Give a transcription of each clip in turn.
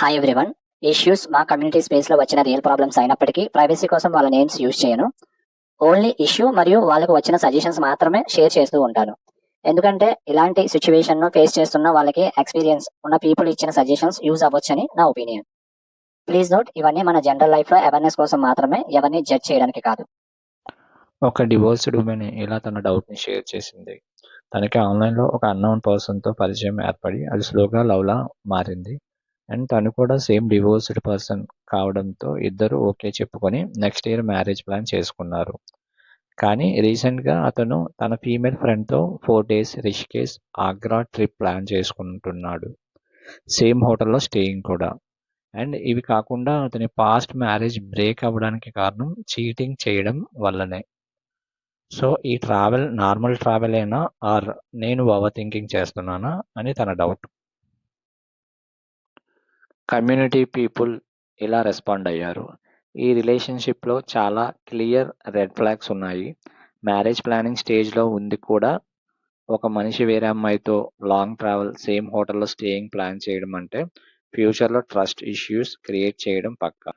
Hi everyone issues మా community స్పేస్లో వచ్చిన రియల్ ప్రాబ్లమ్స్ అయినప్పటికీ ప్రైవసీ కోసం వాళ్ళ నేమ్స్ యూజ్ చేయను. ఓన్లీ ఇష్యూ మరియు వాళ్ళకు వచ్చిన సజెషన్స్ మాత్రమే షేర్ చేస్తూ ఉంటాను. ఎందుకంటే ఇలాంటి సిచ్యువేషన్ను ఫేస్ చేస్తున్న వాళ్ళకి ఎక్స్పీరియన్స్ ఉన్న పీపుల్ ఇచ్చిన సజెషన్స్ యూజ్ అవ్వచ్చని నా ఒపీనియన్ ప్లీజ్ నోట్ ఇవన్నీ మన జనరల్ లైఫ్లో అవేర్నెస్ కోసం మాత్రమే ఎవరిని జడ్జ్ చేయడానికి కాదు. ఒక డివోర్స్డ్ ఉమెన్ ఇలా తన డౌట్ని షేర్ చేసింది. తనకి ఆన్లైన్లో ఒక అన్నోన్ పర్సన్తో పరిచయం ఏర్పడి అది స్లోగా లవ్లా మారింది. అండ్ తను కూడా సేమ్ డివోర్స్డ్ పర్సన్ కావడంతో ఇద్దరు ఓకే చెప్పుకొని నెక్స్ట్ ఇయర్ మ్యారేజ్ ప్లాన్ చేసుకున్నారు. కానీ రీసెంట్గా అతను తన ఫీమేల్ ఫ్రెండ్తో four days Rishikesh Agra trip plan చేసుకుంటున్నాడు. సేమ్ హోటల్లో స్టేయింగ్ కూడా. అండ్ ఇవి కాకుండా అతని పాస్ట్ మ్యారేజ్ బ్రేక్ అవ్వడానికి కారణం చీటింగ్ చేయడం వల్లనే. సో ఈ ట్రావెల్ నార్మల్ ట్రావెలేనా ఆర్ నేను ఓవర్ థింకింగ్ చేస్తున్నానా? అని తన డౌట్ కమ్యూనిటీ పీపుల్ ఇలా రెస్పాండ్ అయ్యారు? ఈ రిలేషన్షిప్లో చాలా క్లియర్ రెడ్ ఫ్లాగ్స్ ఉన్నాయి. మ్యారేజ్ ప్లానింగ్ స్టేజ్లో ఉంది కూడా. ఒక మనిషి వేరే అమ్మాయితో లాంగ్ ట్రావెల్ సేమ్ హోటల్లో స్టేయింగ్ ప్లాన్ చేయడం అంటే ఫ్యూచర్లో ట్రస్ట్ ఇష్యూస్ క్రియేట్ చేయడం పక్కా.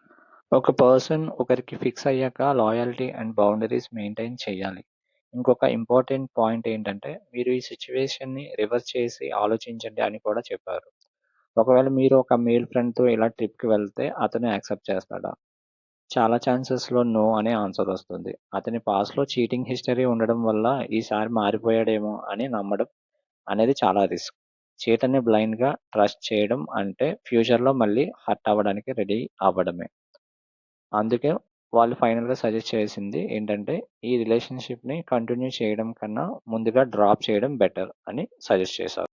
ఒక పర్సన్ ఒకరికి ఫిక్స్ అయ్యాక లాయల్టీ అండ్ బౌండరీస్ మెయింటైన్ చేయాలి. ఇంకొక ఇంపార్టెంట్ పాయింట్ ఏంటంటే మీరు ఈ సిచ్యువేషన్ని రివర్స్ చేసి ఆలోచించండి అని కూడా చెప్పారు. ఒకవేళ మీరు ఒక మేల్ ఫ్రెండ్తో ఇలా ట్రిప్కి వెళ్తే అతను యాక్సెప్ట్ చేస్తాడా? చాలా ఛాన్సెస్లో నో అనే ఆన్సర్ వస్తుంది. అతని పాస్ట్లో చీటింగ్ హిస్టరీ ఉండడం వల్ల ఈసారి మారిపోయాడేమో అని నమ్మడం అనేది చాలా రిస్క్ చీటని బ్లైండ్గా ట్రస్ట్ చేయడం అంటే ఫ్యూచర్లో మళ్ళీ హర్ట్ అవ్వడానికి రెడీ అవ్వడమే. అందుకే వాళ్ళు ఫైనల్గా సజెస్ట్ చేసింది ఏంటంటే ఈ రిలేషన్షిప్ని కంటిన్యూ చేయడం కన్నా ముందుగా డ్రాప్ చేయడం బెటర్ అని సజెస్ట్ చేశారు.